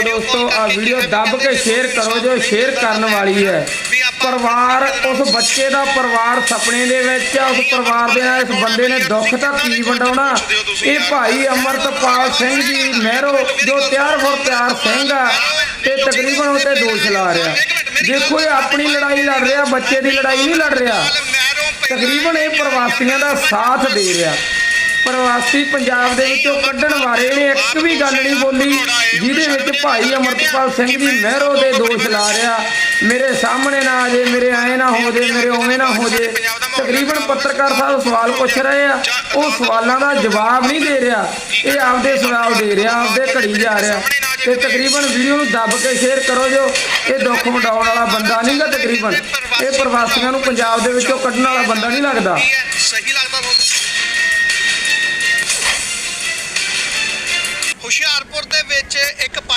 ਦੋਸਤੋ ਆ ਵੀਡੀਓ ਦੱਬ ਕੇ ਸ਼ੇਅਰ ਕਰੋ ਜੋ ਸ਼ੇਅਰ ਕਰਨ ਵਾਲੀ ਹੈ। ਪਰਿਵਾਰ ਉਸ ਬੱਚੇ ਦਾ ਪਰਿਵਾਰ ਸੁਪਨੇ ਦੇ ਵਿੱਚ ਆ ਉਸ ਪਰਿਵਾਰ ਦੇ ਨਾਲ ਇਸ ਬੰਦੇ ਨੇ ਦੁੱਖ ਤਾਂ ਕੀ ਵੰਡਾਉਣਾ। ਇਹ ਭਾਈ ਅਮਰਤਪਾਲ ਸਿੰਘ ਜੀ ਮਹਿਰੋ ਜੋ ਤਿਆਰ ਫੁਰ ਤਿਆਰ ਸਿੰਘ ਆ ਤੇ ਤਕਰੀਬਨ ਉਹ ਤੇ ਦੋਸ਼ ਲਾ ਰਿਹਾ। ਦੇਖੋ ਇਹ ਆਪਣੀ ਲੜਾਈ ਲੜ ਰਿਹਾ ਬੱਚੇ ਦੀ ਲੜਾਈ ਨਹੀਂ ਲੜ ਰਿਹਾ। ਤਕਰੀਬਨ ਇਹ ਪ੍ਰਵਾਸੀਆਂ ਦਾ ਸਾਥ ਦੇ ਰਿਹਾ। ਪ੍ਰਵਾਸੀ ਪੰਜਾਬ ਦੇ ਵਿੱਚੋਂ ਕੱਢਣ ਵਾਲੇ ਇਹਨੇ ਇੱਕ ਵੀ ਗੱਲ ਨਹੀਂ ਬੋਲੀ, ਜਿਹਦੇ ਵਿੱਚ ਭਾਈ ਅਮਰਤਪਾਲ ਸਿੰਘ ਜੀ ਮਹਿਰੋ ਦੇ ਦੋਸ਼ ਲਾ ਰਿਹਾ। ਮੇਰੇ ਸਾਹਮਣੇ ਨਾ ਆ ਜੇ, ਮੇਰੇ ਐ ਨਾ ਹੋ ਜੇ, ਮੇਰੇ ਉਵੇਂ ਨਾ ਹੋ ਜੇ। ਤਕਰੀਬਨ ਪੱਤਰਕਾਰ ਸਾਹਿਬ ਸਵਾਲ ਪੁੱਛ ਰਹੇ ਆ। ਉਹ ਸਵਾਲਾਂ ਦਾ ਜਵਾਬ ਨਹੀਂ ਦੇ ਰਿਹਾ। ਇਹ ਆਪਦੇ ਸਵਾਲ ਦੇ ਰਿਹਾ, ਆਪਦੇ ਘੜੀ ਜਾ ਰਿਹਾ। ਤੇ ਤਕਰੀਬਨ ਵੀਡੀਓ ਨੂੰ ਦੱਬ ਕੇ ਸ਼ੇਅਰ ਕਰੋ ਜੋ। ਇਹ ਦੁੱਖ ਵੰਡਾਉਣ ਵਾਲਾ ਬੰਦਾ ਨਹੀਂਗਾ ਤਕਰੀਬਨ। ਇਹ ਪ੍ਰਵਾਸੀਆਂ ਨੂੰ ਪੰਜਾਬ ਦੇ ਵਿੱਚੋਂ ਕੱਢਣ ਵਾਲਾ ਬੰਦਾ ਨਹੀਂ ਲੱਗਦਾ। ਵਿੱਚ ਇੱਕ ਪੰਜ